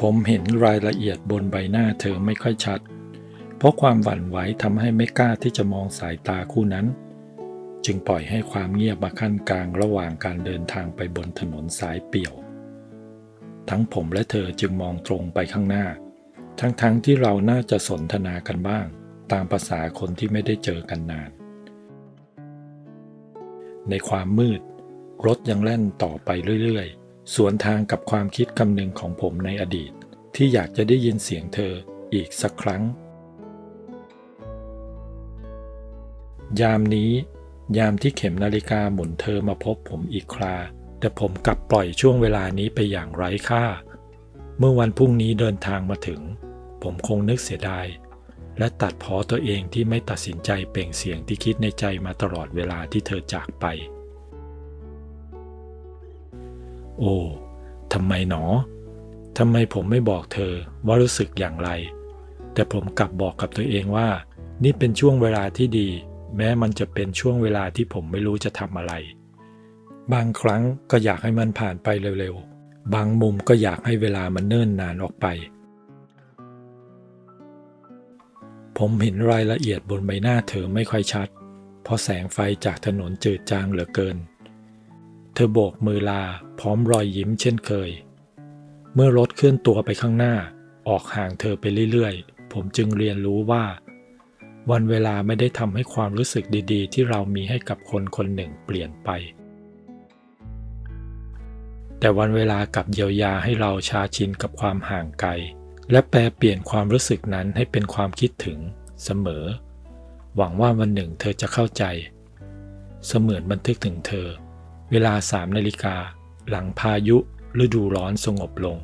ผมเห็นรายละเอียดบนใบหน้าเธอไม่ค่อยชัด เพราะความหวั่นไหวทำให้ไม่กล้าที่จะมองสายตาคู่นั้น จึงปล่อยให้ความเงียบมาขั้นกลางระหว่างการเดินทางไปบนถนนสายเปี่ยว ทั้งผมและเธอจึงมองตรงไปข้างหน้า ทั้งๆทที่เราน่าจะสนทนากันบ้าง ตามภาษาคนที่ไม่ได้เจอกันนาน ในความมืด รถยังแล่นต่อไปเรื่อยๆ สวนทางกับความคิดคำนึงของผมในอดีต ที่อยากจะได้ยินเสียงเธออีกสักครั้ง ยามนี้ ยามที่เข็มนาฬิกาหมุนเธอมาพบผมอีกครา แต่ผมกลับปล่อยช่วงเวลานี้ไปอย่างไร้ค่า เมื่อวันพรุ่งนี้เดินทางมาถึง ผมคงนึกเสียดาย และตัดพ้อตัวเองที่ไม่ตัดสินใจเปล่งเสียงที่คิดในใจมาตลอดเวลาที่เธอจากไป โอ้ทำไมหนอทำไมผมไม่บอกเธอว่ารู้สึกอย่างไร แต่ผมกลับบอกกับตัวเองว่า นี่เป็นช่วงเวลาที่ดี แม้มันจะเป็นช่วงเวลาที่ผมไม่รู้จะทำอะไร บางครั้งก็อยากให้มันผ่านไปเร็วๆ บางมุมก็อยากให้เวลามันเนิ่นนานออกไป ผมเห็นรายละเอียดบนใบหน้าเธอไม่ค่อยชัด เพราะแสงไฟจากถนนจืดจางเหลือเกิน ธอโบกมือลาพร้อมรอยยิ้มเช่นเคย เมื่อรถเคลื่อนตัวไปข้างหน้า ออกห่างเธอไปเรื่อยๆ ผมจึงเรียนรู้ว่า วันเวลาไม่ได้ทำให้ความรู้สึกดีๆ ที่เรามีให้กับคนคนหนึ่งเปลี่ยนไป แต่วันเวลากับเยียวยาให้เราชาชินกับความห่างไกล และแปลเปลี่ยนความรู้สึกนั้นให้เป็นความคิดถึงเสมอ หวังว่าวันหนึ่งเธอจะเข้าใจ เสมือนบันทึกถึงเธอ เวลา3นาฬิกาหลังพายุฤดูร้อนสงบลง